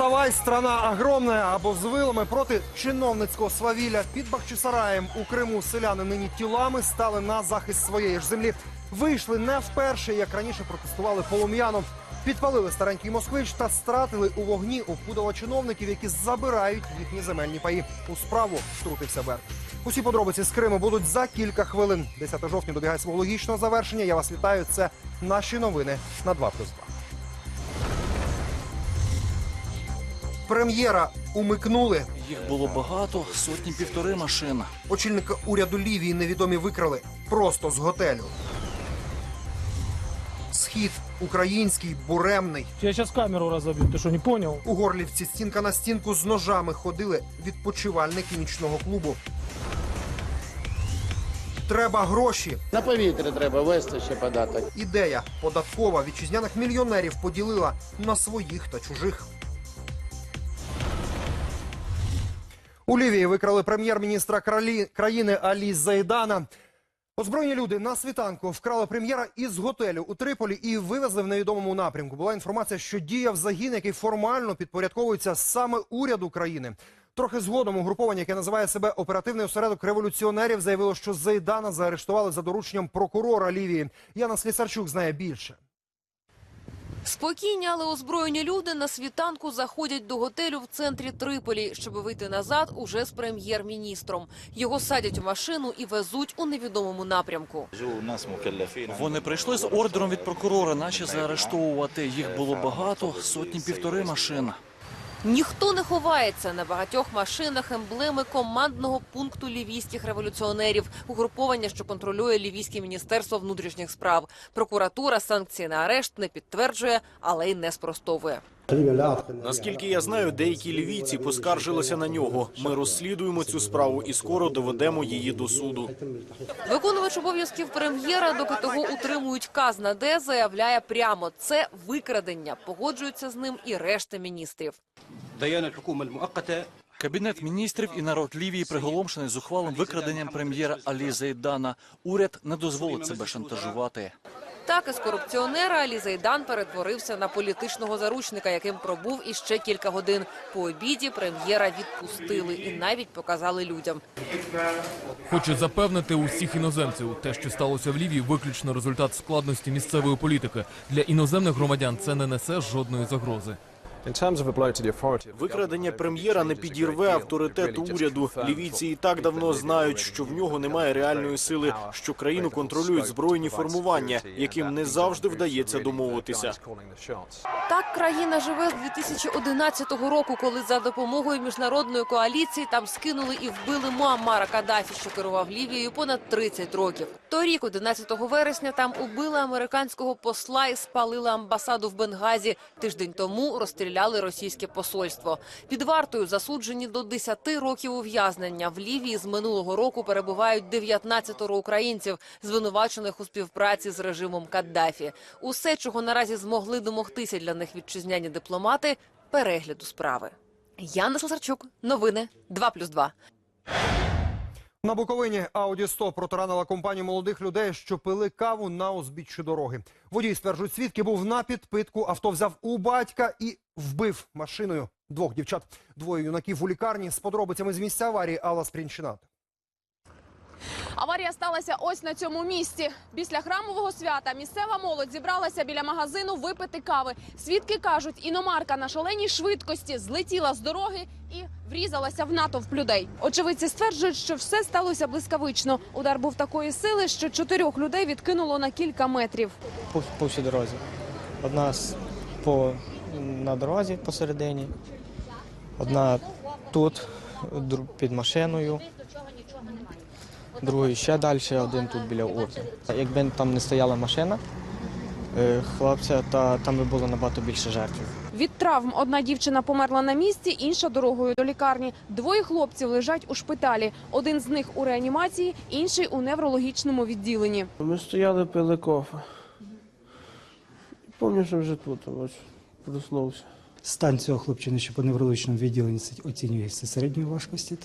Вставай, страна огромна або з вилами проти чиновницького свавілля під Бахчисараєм у Криму селяни нині тілами стали на захист своєї ж землі. Вийшли не вперше, як раніше протестували полум'яном. Підпалили старенький москвич та стратили у вогні опудало чиновників, які забирають їхні земельні паї. У справу втрутився Берк. Усі подробиці з Криму будуть за кілька хвилин. 10 жовтня добігає свого логічного завершення. Я вас вітаю. Це наші новини на 2+,2. Прем'єра умикнули. Їх було багато, сотні півтори машин. Очільника уряду Лівії невідомі викрали просто з готелю. Схід український, буремний. Я сейчас камеру разобью, ты что, не понял? У Горлівці стінка на стінку з ножами ходили відпочивальники нічного клубу. Треба гроші. На повітря треба вести ще податок. Ідея податкова вітчизняних мільйонерів поділила на своїх та чужих. У Лівії викрали прем'єр-міністра країни Алі Зайдана. Озброєні люди на світанку вкрали прем'єра із готелю у Триполі і вивезли в невідомому напрямку. Була інформація, що діяв загін, який формально підпорядковується саме уряду країни. Трохи згодом угруповання, яке називає себе оперативний осередок революціонерів, заявило, що Зайдана заарештували за дорученням прокурора Лівії. Яна Слісарчук знає більше. Спокійні, але озброєні люди на світанку заходять до готелю в центрі Триполі, щоб вийти назад уже з прем'єр-міністром. Його садять у машину і везуть у невідомому напрямку. Вони прийшли з ордером від прокурора, наче заарештовувати. Їх було багато, сотні півтори машин. Ніхто не ховається на багатьох машинах емблеми командного пункту лівійських революціонерів, угруповання, що контролює лівійське міністерство внутрішніх справ. Прокуратура санкції на арешт не підтверджує, але й не спростовує. Наскільки я знаю, деякі лівійці поскаржилися на нього. Ми розслідуємо цю справу і скоро доведемо її до суду. Виконувач обов'язків прем'єра, доки того утримують Казнаде, заявляє прямо це викрадення. Погоджуються з ним і решта міністрів. Кабінет міністрів і народ Лівії приголомшений з зухвалим викраденням прем'єра Алі Зайдана. Уряд не дозволить себе шантажувати. Так із корупціонера Алі Зайдан перетворився на політичного заручника, яким пробув іще кілька годин. По обіді прем'єра відпустили і навіть показали людям. Хочу запевнити усіх іноземців, те, що сталося в Лівії, виключно результат складності місцевої політики. Для іноземних громадян це не несе жодної загрози. Викрадення прем'єра не підірве авторитет уряду. Лівійці і так давно знають, що в нього немає реальної сили, що країну контролюють збройні формування, яким не завжди вдається домовитися. Так країна живе з 2011 року, коли за допомогою міжнародної коаліції там скинули і вбили Муаммара Каддафі, що керував Лівією понад 30 років. Торік, 11 вересня, там убили американського посла і спалили амбасаду в Бенгазі. Тиждень тому розстріляли російське посольство. Під вартою засуджені до 10 років ув'язнення. В Лівії з минулого року перебувають 19 українців, звинувачених у співпраці з режимом Каддафі. Усе, чого наразі змогли домогтися для них вітчизняні дипломати – перегляду справи. Яна Слесарчук. Новини 2+,2. На Буковині Ауді 100 протаранила компанію молодих людей, що пили каву на узбіччі дороги. Водій, стверджують свідки, був на підпитку, авто взяв у батька і вбив машиною двох дівчат. Двоє юнаків у лікарні з подробицями з місця аварії Алла Спрінчинат. Аварія сталася ось на цьому місці. Після храмового свята місцева молодь зібралася біля магазину випити кави. Свідки кажуть, іномарка на шаленій швидкості злетіла з дороги і врізалася в натовп людей. Очевидці стверджують, що все сталося блискавично. Удар був такої сили, що чотирьох людей відкинуло на кілька метрів. по, по всій дорозі. Одна по, на дорозі посередині, одна тут, під машиною, другий ще далі, один тут біля урни. Якби там не стояла машина е, хлопця, то там би було набагато більше жертв. Від травм одна дівчина померла на місці, інша дорогою до лікарні. Двоє хлопців лежать у шпиталі. Один з них у реанімації, інший у неврологічному відділенні. Ми стояли, пили кофе. Пам'ятаю, що вже тут ось, проснувся. Стан цього хлопчини, що по неврологічному відділенні оцінюється середньої важкості,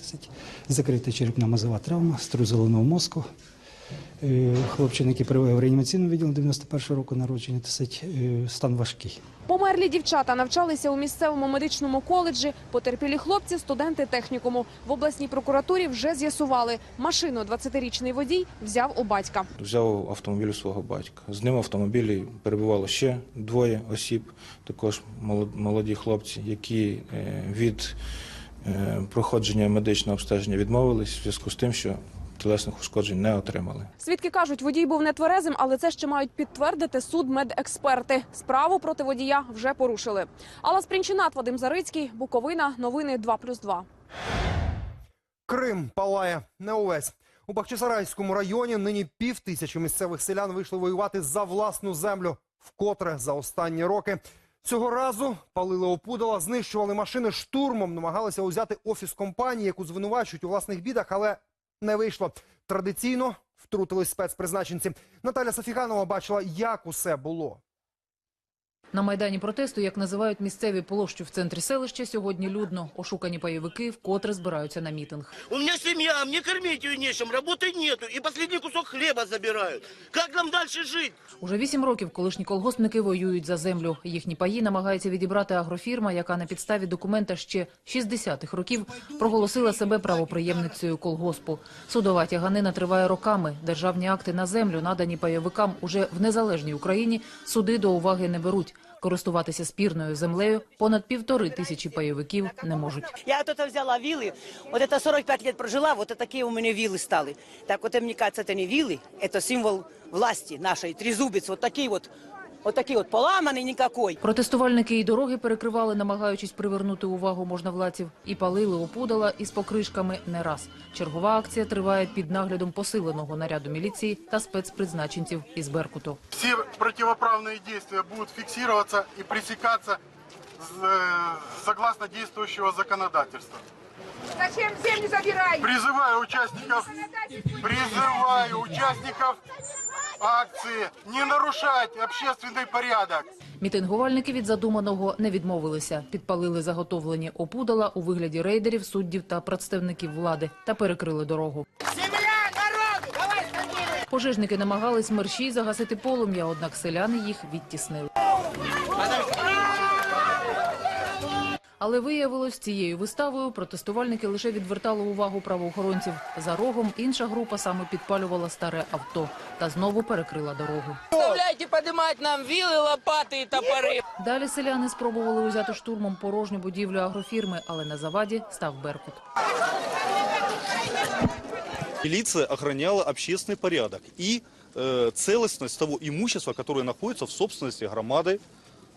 закрита черепно-мозова травма, струс мозку, Е, Хлопчина, який перебуває в реанімаційному відділі 91-го року народження, досить е, стан важкий. Померлі дівчата навчалися у місцевому медичному коледжі. Потерпілі хлопці – студенти технікуму. В обласній прокуратурі вже з'ясували. Машину 20-річний водій взяв у батька. Взяв автомобіль у свого батька. З ним в автомобілі перебувало ще двоє осіб, також молоді хлопці, які е, від проходження медичного обстеження відмовились в зв'язку з тим, що тілесних ушкоджень не отримали. Свідки кажуть, водій був нетверезим, але це ще мають підтвердити судмедексперти. Справу проти водія вже порушили. Алла Спрінчинат, Вадим Зарицький, Буковина, новини 2+,2. Крим палає не увесь. У Бахчисарайському районі нині пів тисячі місцевих селян вийшли воювати за власну землю. Вкотре за останні роки. Цього разу палили опудала, знищували машини штурмом, намагалися узяти офіс компанії, яку звинувачують у власних бідах, але не вийшло. Традиційно втрутились спецпризначенці. Наталя Софіганова бачила, як усе було. На майдані протесту, як називають місцеві площу в центрі селища, сьогодні людно. Ошукані пайовики вкотре збираються на мітинг. У меня семья, мне кормить ее нечем, работы нету, и последний кусок хлеба забирают. Как нам дальше жить? Уже вісім років колишні колгоспники воюють за землю. Їхні паї намагається відібрати агрофірма, яка на підставі документа ще 60-х років проголосила себе правоприємницею колгоспу. Судова тяганина триває роками. Державні акти на землю, надані пайовикам уже в незалежній Україні, суди до уваги не беруть. Користуватися спірною землею понад півтори тисячі пайовиків не можуть. Я вот это взяла виллы, вот это 45 лет прожила, вот это такие у меня виллы стали. Так вот, мне кажется, это не виллы, это символ власти нашей, трезубец, вот такие вот, вот такие вот поломанный никакой. Протестувальники і дороги перекривали, намагаючись привернути увагу можновладців, і палили опудала із покришками не раз. Чергова акція триває під наглядом посиленого наряду міліції та спецпризначенців із Беркуту. Все противоправные действия будут фиксироваться и пресекаться э, согласно действующего законодательства. Зачем землю забираете? Призываю участников, призываю участников акции не нарушать общественный порядок. Мітингувальники від задуманого не відмовилися. Підпалили заготовлені опудала у вигляді рейдерів, суддів та представників влади та перекрили дорогу. Пожежники намагались мерщій загасити полум'я, однак селяни їх відтіснили. Але виявилось, цією виставою протестувальники лише відвертали увагу правоохоронців. За рогом інша група саме підпалювала старе авто та знову перекрила дорогу. Заставляйте поднимать нам виллы, лопаты и топоры. Далі селяни спробували узяти штурмом порожню будівлю агрофірми, але на заваді став Беркут. Милиция охраняла общественный порядок и э, целостность того имущества, которое находится в собственности громады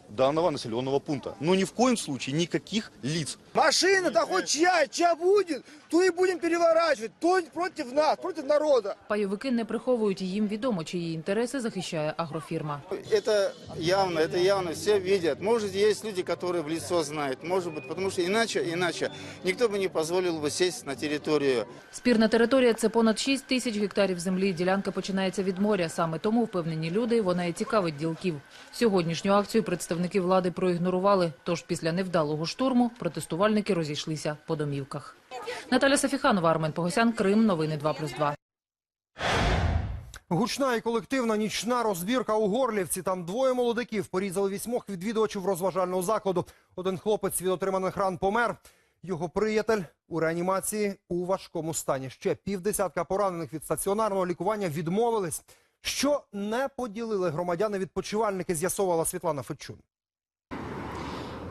данного населенного пункта. Но ни в коем случае никаких лиц. Машина-то хоть чья, чья будет, то и будем переворачивать, то против нас, против народа. Пайовики не приховують, їм відомо, чиї інтереси захищає агрофірма. Это явно, это явно, все видят. Может, есть люди, которые в лицо знают, может быть, потому что иначе, иначе никто бы не позволил бы сесть на территорию Спірна територія – це понад 6 тисяч гектарів землі. Ділянка починається від моря. Саме тому, впевнені люди, вона і цікавить ділків. Сьогоднішню акцію представники влади проігнорували. Тож після невдалого штурму протестувальники розійшлися по домівках. Наталя Сафіханова, Армен Погосян, Крим. Новини 2+,2. Гучна і колективна нічна розбірка у Горлівці. Там двоє молодиків порізали вісьмох відвідувачів розважального закладу. Один хлопець від отриманих ран помер. Його приятель у реанімації у важкому стані. Ще півдесятка поранених від стаціонарного лікування відмовились. Що не поділили громадяни-відпочивальники, з'ясовувала Світлана Федчун.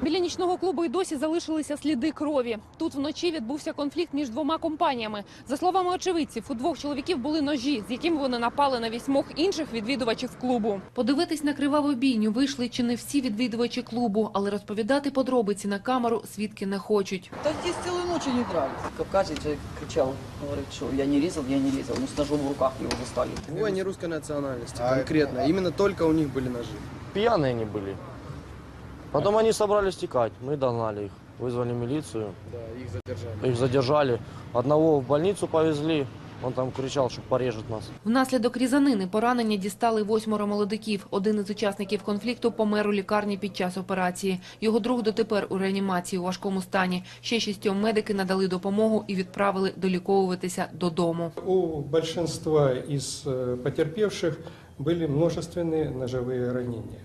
Біля нічного клубу й досі залишилися сліди крові. Тут вночі відбувся конфлікт між двома компаніями. За словами очевидців, у двох чоловіків були ножі, з якими вони напали на вісьмох інших відвідувачів клубу. Подивитись на криваву бійню вийшли чи не всі відвідувачі клубу, але розповідати подробиці на камеру свідки не хочуть. Да здесь целую ночь не дрались. Кавказец же кричал, говорит, что я не резал, я не резал. Ну, с ножом в руках его застали. Двое не русской национальности, конкретно. Именно только у них были ножи. Пьяные они были. Потом они собрались текать. Мы догнали их. Вызвали милицию. Да, их задержали. Их задержали. Одного в больницу повезли. Он там кричал, что порежет нас. Внаслідок різанини поранення дістали восьмеро молодиків. Один із учасників конфлікту помер у лікарні під час операції. Його друг дотепер у реанімації у важкому стані. Ще шістьом медики надали допомогу і відправили доліковуватися додому. У большинства из э, потерпевших были множественные ножевые ранения.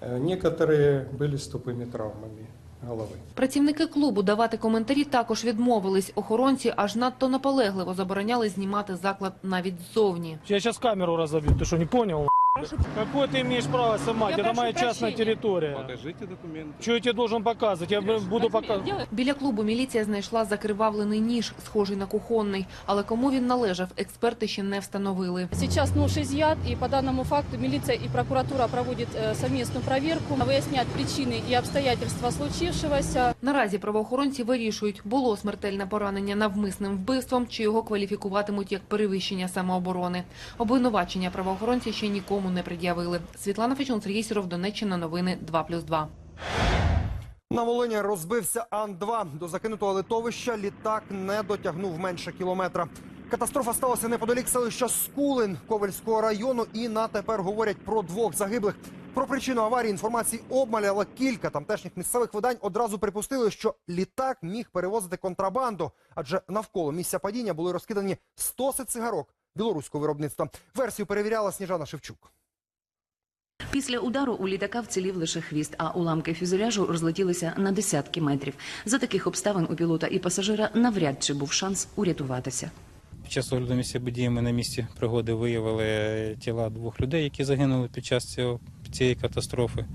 Э, Некоторые были с тупыми травмами головы. Працівники клубу давати коментарі також відмовились. Охоронці аж надто наполегливо забороняли знімати заклад навіть ззовні. Я сейчас камеру разобью, ты что, не понял? Какое ты имеешь право снимать? Это моя частная территория. Покажите документы. Что я тебе должен показывать? Я буду показывать. Біля клубу міліція знайшла закривавлений ніж, схожий на кухонний. Але кому він належав, експерти ще не встановили. Сейчас нож изъят, и по данному факту милиция и прокуратура проводят э, совместную проверку, выяснять причины и обстоятельства случившегося. Наразі правоохоронці вирішують, було смертельне поранення навмисним вбивством, чи його кваліфікуватимуть як перевищення самооборони. Обвинувачення правоохоронці ще нікому не пред'явили. Світлана Фечун, Сергій Сіров, Донеччина, новини 2+,2. На Волині розбився Ан-2. До закинутого литовища літак не дотягнув менше кілометра. Катастрофа сталася неподалік селища Скулин Ковельського району. І на тепер говорять про двох загиблих. Про причину аварії інформації обмаль, але кілька тамтешніх місцевих видань одразу припустили, що літак міг перевозити контрабанду, адже навколо місця падіння були розкидані стоси цигарок білоруського виробництва. Версію перевіряла Сніжана Шевчук. Після удару у літака вцілів лише хвіст, а уламки фюзеляжу розлетілися на десятки метрів. За таких обставин у пілота і пасажира навряд чи був шанс урятуватися. Під час огляду місця події ми на місці пригоди виявили тіла двох людей, які загинули під час цього, цієї катастрофи.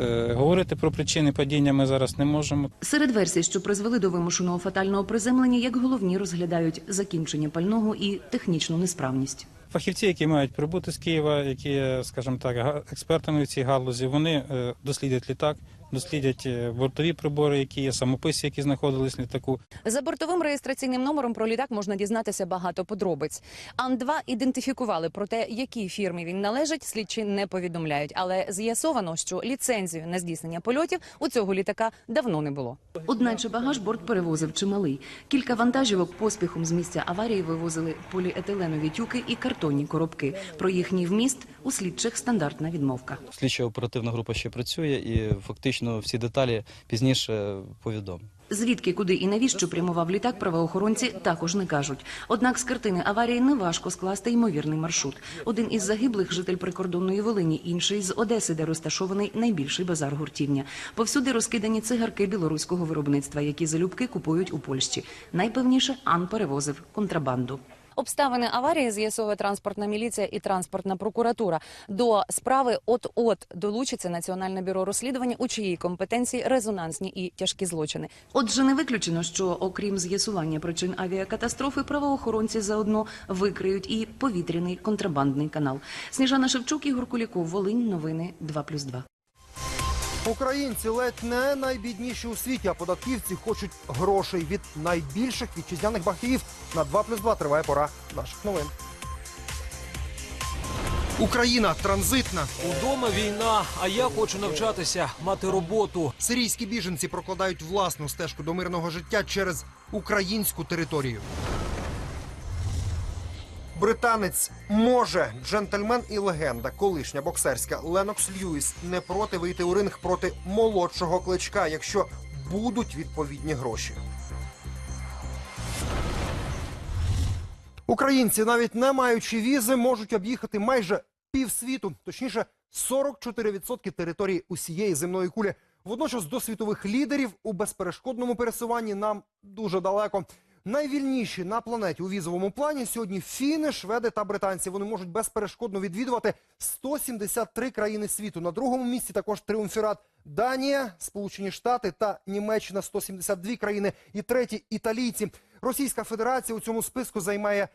Е, Говорити про причини падіння ми зараз не можемо. Серед версій, що призвели до вимушеного фатального приземлення, як головні розглядають закінчення пального і технічну несправність. Фахівці, які мають прибути з Києва, які, скажімо так, експертами в цій галузі, вони е, дослідять літак, дослідять е, бортові прибори, які є, самописи, які знаходились в літаку. За бортовим реєстраційним номером про літак можна дізнатися багато подробиць. Ан-2 ідентифікували, проте якій фірмі він належить, слідчі не повідомляють. Але з'ясовано, що ліцензію на здійснення польотів у цього літака давно не було. Одначе багаж борт перевозив чималий. Кілька вантажівок поспіхом з місця аварії вивозили поліетиленові тюки і картонні коробки. Про їхній вміст у слідчих стандартна відмовка. Слідча оперативна група ще працює і фактично всі деталі пізніше повідомлю. Звідки, куди і навіщо прямував літак, правоохоронці також не кажуть. Однак з картини аварії неважко скласти ймовірний маршрут. Один із загиблих житель прикордонної Волині, інший з Одеси, де розташований найбільший базар гуртівня. Повсюди розкидані цигарки білоруського виробництва, які залюбки купують у Польщі. Найпевніше Ан перевозив контрабанду. Обставини аварії з'ясовує транспортна міліція і транспортна прокуратура. До справи от-от долучиться Національне бюро розслідування, у чиїй компетенції резонансні і тяжкі злочини. Отже, не виключено, що окрім з'ясування причин авіакатастрофи, правоохоронці заодно викриють і повітряний контрабандний канал. Сніжана Шевчук, Ігор Куліков, Волинь, новини 2+,2. Українці ледь не найбідніші у світі, а податківці хочуть грошей від найбільших вітчизняних бахтіїв. На 2 плюс 2 триває пора наших новин. Україна транзитна. Удома війна, а я хочу навчатися, мати роботу. Сирійські біженці прокладають власну стежку до мирного життя через українську територію. Британець може джентльмен і легенда, колишня боксерська Ленокс Льюіс не проти вийти у ринг проти молодшого кличка, якщо будуть відповідні гроші. Українці, навіть не маючи візи, можуть об'їхати майже півсвіту, точніше 44% території усієї земної кулі. Водночас до світових лідерів у безперешкодному пересуванні нам дуже далеко. Найвільніші на планеті у візовому плані сьогодні фіни, шведи та британці. Вони можуть безперешкодно відвідувати 173 країни світу. На другому місці також тріумфірат Данія, Сполучені Штати та Німеччина 172 країни. І треті італійці. Російська Федерація у цьому списку займає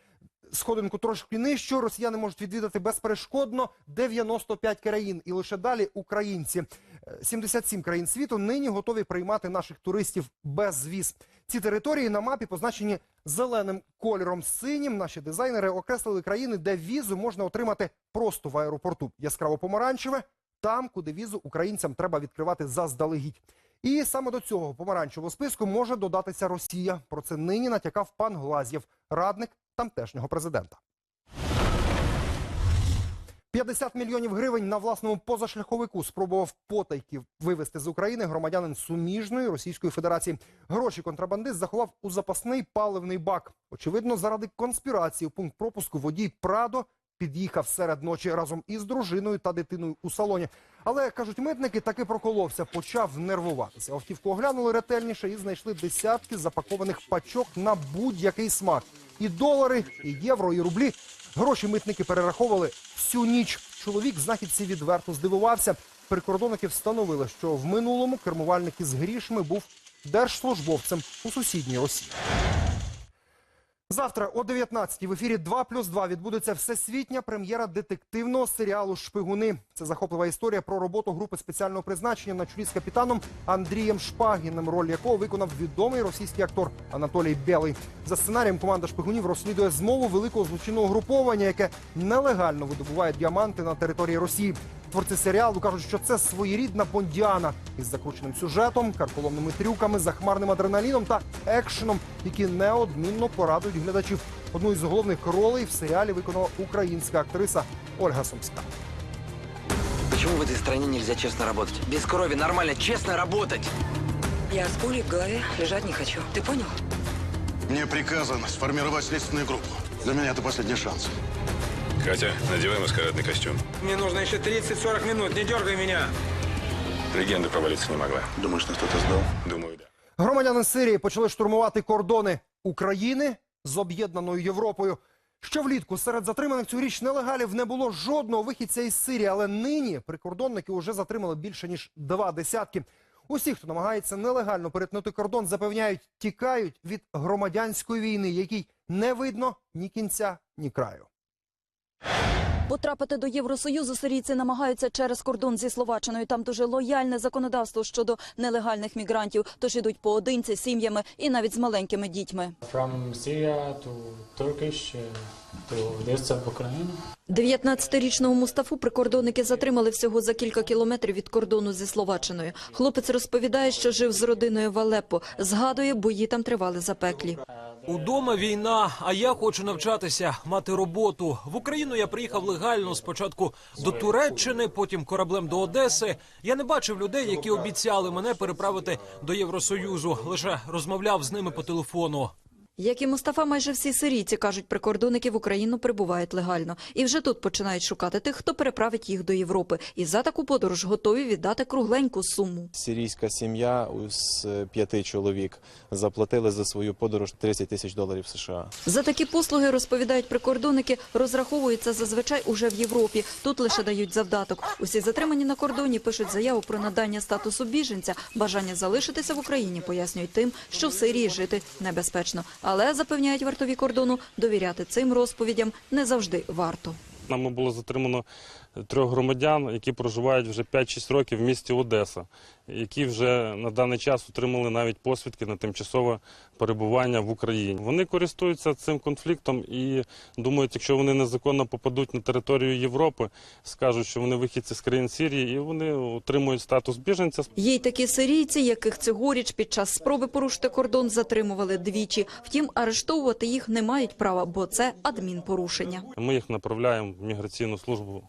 сходинку трошки нижче. Росіяни можуть відвідати безперешкодно 95 країн. І лише далі українці. Е, 77 країн світу нині готові приймати наших туристів без віз. Ці території на мапі позначені зеленим кольором. Синім наші дизайнери окреслили країни, де візу можна отримати просто в аеропорту. Яскраво помаранчеве там, куди візу українцям треба відкривати заздалегідь. І саме до цього помаранчевого списку може додатися Росія. Про це нині натякав пан Глазєв, радник тамтешнього президента. 50 мільйонів гривень на власному позашляховику спробував потайки вивезти з України громадянин суміжної Російської Федерації. Гроші контрабандист заховав у запасний паливний бак. Очевидно, заради конспірації у пункт пропуску водій Прадо під'їхав серед ночі разом із дружиною та дитиною у салоні. Але кажуть, митники таки проколовся, почав нервуватися. Автівку оглянули ретельніше і знайшли десятки запакованих пачок на будь-який смак. І долари, і євро, і рублі. Гроші митники перераховували всю ніч. Чоловік знахідці відверто здивувався. Прикордонники встановили, що в минулому кермувальник із грішми був держслужбовцем у сусідній Росії. Завтра о 19 в ефірі 2 плюс 2 відбудеться всесвітня прем'єра детективного серіалу Шпигуни. Це захоплива історія про роботу групи спеціального призначення на чолі з капітаном Андрієм Шпагіним, роль якого виконав відомий російський актор Анатолій Белий. За сценарієм команда шпигунів розслідує змову великого злочинного груповання, яке нелегально видобуває діаманти на території Росії. Творці серіалу кажуть, що це своєрідна бондіана із закрученим сюжетом, карколомними трюками, захмарним адреналіном та екшеном, які неодмінно порадують глядачів. Одну із головних ролей в серіалі виконала українська актриса Ольга Сумська. Почему в этой стране нельзя честно работать? Без крови нормально, честно работать. Я с пулей в голове лежать не хочу. Ты понял? Мне приказано сформировать следственную группу. Для меня это последний шанс. Катя, надевай маскарадный костюм. Мне нужно еще 30-40 минут, не дергай меня. Легенда провалиться не могла. Думаешь, ты что-то сдал? Думаю, да. Громадяни Сирії почали штурмувати кордони України з об'єднаною Європою. Що влітку серед затриманих цьогоріч нелегалів не було жодного вихідця із Сирії, але нині прикордонники вже затримали більше ніж два десятки. Усі, хто намагається нелегально перетнути кордон, запевняють, тікають від громадянської війни, якій не видно ні кінця, ні краю. Потрапити до Євросоюзу сирійці намагаються через кордон зі Словаччиною. Там дуже лояльне законодавство щодо нелегальних мігрантів, тож ідуть поодинці, сім'ями і навіть з маленькими дітьми. From Syria to Turkish to Odessa в Україну. 19-річного Мустафу прикордонники затримали всього за кілька кілометрів від кордону зі Словаччиною. Хлопець розповідає, що жив з родиною в Алеппо. Згадує, бої там тривали запеклі. Удома війна, а я хочу навчатися, мати роботу. В Україну я приїхав легально спочатку до Туреччини, потім кораблем до Одеси. Я не бачив людей, які обіцяли мене переправити до Євросоюзу. Лише розмовляв з ними по телефону. Як і Мустафа, майже всі сирійці, кажуть, прикордонники в Україну прибувають легально. І вже тут починають шукати тих, хто переправить їх до Європи. І за таку подорож готові віддати кругленьку суму. Сирійська сім'я з п'яти чоловік заплатили за свою подорож 30 тисяч доларів США. За такі послуги, розповідають прикордонники, розраховуються зазвичай уже в Європі. Тут лише дають завдаток. Усі затримані на кордоні пишуть заяву про надання статусу біженця. Бажання залишитися в Україні пояснюють тим, що в Сирії жити небезпечно. Але, запевняють вартові кордону, довіряти цим розповідям не завжди варто. Нами було затримано трьох громадян, які проживають вже 5-6 років в місті Одеса, які вже на даний час отримали навіть посвідки на тимчасове перебування в Україні. Вони користуються цим конфліктом і думають, якщо вони незаконно попадуть на територію Європи, скажуть, що вони вихідці з країн Сирії, і вони отримують статус біженця. Є й такі сирійці, яких цьогоріч під час спроби порушити кордон затримували двічі. Втім, арештовувати їх не мають права, бо це адмінпорушення. Ми їх направляємо міграційну службу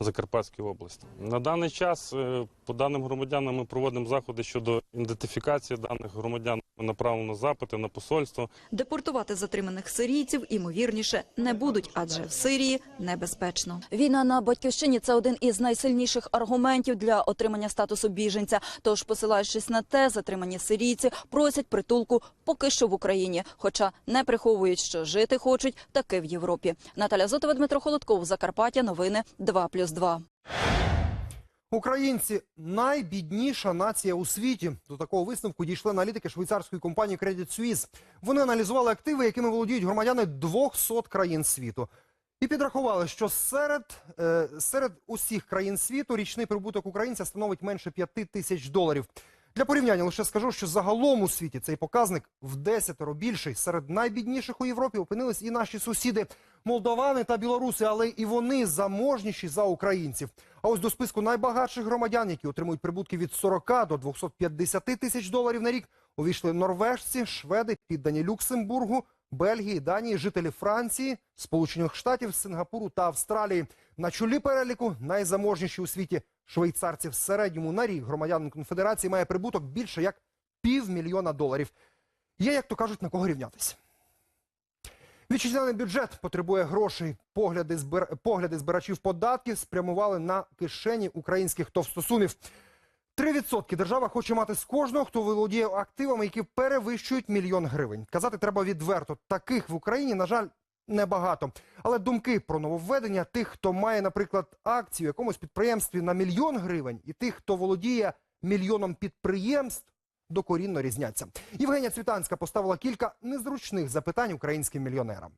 Закарпатської області. На даний час е, по даним громадянам ми проводимо заходи щодо ідентифікації даних громадян. Направлено запити на посольство. Депортувати затриманих сирійців імовірніше не будуть, адже в Сирії небезпечно. Війна на батьківщині це один із найсильніших аргументів для отримання статусу біженця. Тож, посилаючись на те, затримані сирійці просять притулку поки що в Україні, хоча не приховують, що жити хочуть таки в Європі. Наталя Зотова, Дмитро Холодков, Закарпаття. Новини 2+,2. Українці найбідніша нація у світі. До такого висновку дійшли аналітики швейцарської компанії Credit Suisse. Вони аналізували активи, якими володіють громадяни 200 країн світу. І підрахували, що серед, е, серед усіх країн світу річний прибуток українця становить менше 5 тисяч доларів. Для порівняння лише скажу, що загалом у світі цей показник в десятеро більший. Серед найбідніших у Європі опинились і наші сусіди молдовани та білоруси, але і вони заможніші за українців. А ось до списку найбагатших громадян, які отримують прибутки від 40 до 250 тисяч доларів на рік, увійшли норвежці, шведи, піддані Люксембургу, Бельгії, Данії, жителі Франції, Сполучених Штатів, Сингапуру та Австралії. На чолі переліку найзаможніші у світі швейцарці в середньому на рік громадянин конфедерації має прибуток більше як півмільйона доларів. Є, як то кажуть, на кого рівнятись. Вітчизняний бюджет потребує грошей. Погляди, збир... Погляди збирачів податків спрямували на кишені українських товстосумів. 3% держава хоче мати з кожного, хто володіє активами, які перевищують мільйон гривень. Казати треба відверто. Таких в Україні, на жаль, небагато. Але думки про нововведення тих, хто має, наприклад, акцію в якомусь підприємстві на мільйон гривень, і тих, хто володіє мільйоном підприємств, докорінно різняться. Євгенія Цвітанська поставила кілька незручних запитань українським мільйонерам.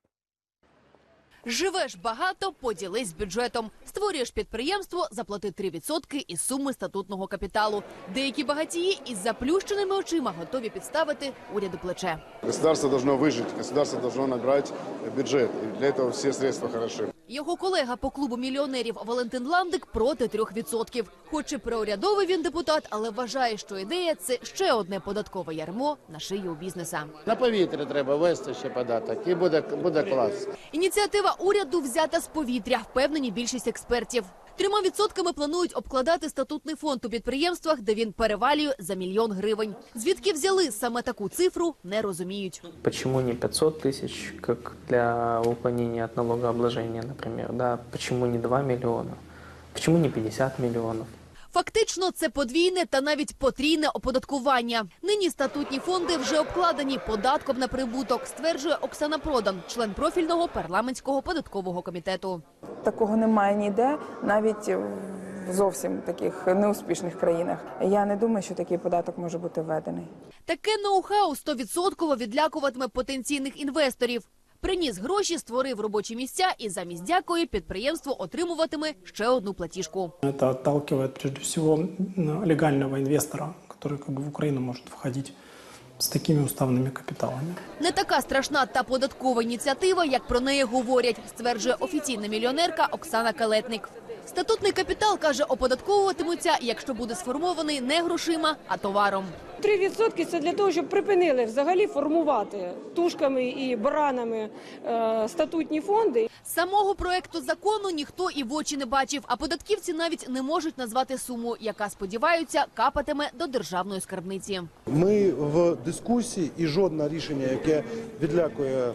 Живеш багато, поділись бюджетом. Створюєш підприємство, заплати 3% із суми статутного капіталу. Деякі багатії із заплющеними очима готові підставити уряду плече. Государство должно вижити, государство должно набрати бюджет. І для цього всі средства хороши. Його колега по клубу мільйонерів Валентин Ландик проти трьох відсотків. Хоч і проурядовий він депутат, але вважає, що ідея це ще одне податкове ярмо на шию бізнеса. На повітря треба вести ще податок, і буде, буде клас. Ініціатива уряду взята з повітря, впевнені більшість експертів. Трьома відсотками планують обкладати статутний фонд у підприємствах, де він перевалює за мільйон гривень. Звідки взяли саме таку цифру, не розуміють. Чому не 500 тисяч, як для уклонення від налогообложення, наприклад, да? Почему не 2 мільйони? Чому не 50 миллионов? Фактично, це подвійне та навіть потрійне оподаткування. Нині статутні фонди вже обкладені податком на прибуток, стверджує Оксана Продан, член профільного парламентського податкового комітету. Такого немає ніде, навіть в зовсім таких неуспішних країнах. Я не думаю, що такий податок може бути введений. Таке ноу-хау 100% відлякуватиме потенційних інвесторів. Приніс гроші, створив робочі місця і замість дякої підприємство отримуватиме ще одну платіжку. Это отталкивает прежде всего м, легального инвестора, который как бы в Украину может входить с такими уставными капиталами. Не така страшна та податкова ініціатива, як про неї говорять, стверджує офіційна мільйонерка Оксана Калетник. Статутний капітал каже, оподатковуватимуться, якщо буде сформований не грошима, а товаром. 3% – це для того, щоб припинили взагалі формувати тушками і баранами е, статутні фонди. Самого проекту закону ніхто і в очі не бачив, а податківці навіть не можуть назвати суму, яка сподіваються капатиме до державної скарбниці. Ми в дискусії і жодне рішення, яке відлякує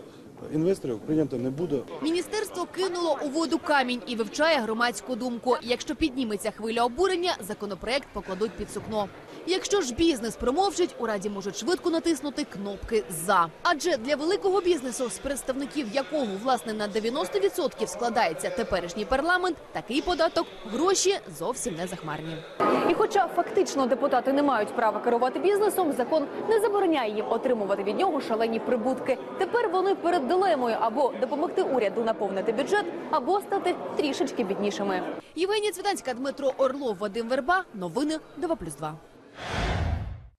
інвесторів, прийнято не буде. Міністерство кинуло у воду камінь і вивчає громадську думку. Якщо підніметься хвиля обурення, законопроект покладуть під сукно. Якщо ж бізнес промовчить, у раді можуть швидко натиснути кнопки за. Адже для великого бізнесу, з представників якого власне на 90% складається теперішній парламент, такий податок гроші зовсім не захмарні. І хоча фактично депутати не мають права керувати бізнесом, закон не забороняє їм отримувати від нього шалені прибутки. Тепер вони перед дилемою або допомогти уряду наповнити бюджет, або стати трішечки біднішими. Євгенія Цвітанська, Дмитро Орлов, Вадим Верба. Новини 2+,2.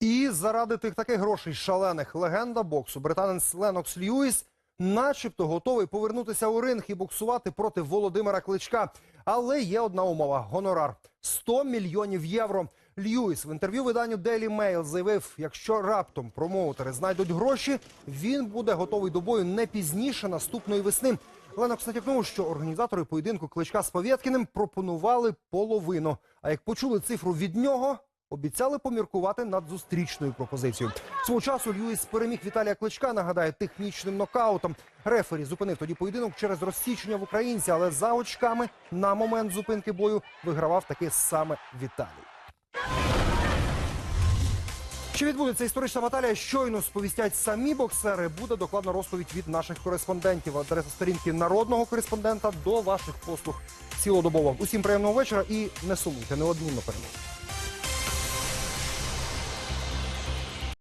І заради тих таких грошей шалених легенда боксу британець Ленокс Льюіс начебто готовий повернутися у ринг і боксувати проти Володимира Кличка. Але є одна умова – гонорар – 100 мільйонів євро. Льюіс в інтерв'ю виданню Daily Mail заявив, якщо раптом промоутери знайдуть гроші, він буде готовий до бою не пізніше наступної весни. Ленокс натякнув, що організатори поєдинку Кличка з Павєткіним пропонували половину. А як почули цифру від нього, обіцяли поміркувати над зустрічною пропозицією. Свого часу Льюіс переміг Віталія Кличка, нагадає, технічним нокаутом. Рефері зупинив тоді поєдинок через розсічення в українці, але за очками на момент зупинки бою вигравав таки саме Віталій. Чи відбудеться історична баталія? Щойно сповістять самі боксери. Буде докладна розповідь від наших кореспондентів. Адреса сторінки народного кореспондента до ваших послуг цілодобово. Усім приємного вечора і не сумуйте, неодмінно перемогти.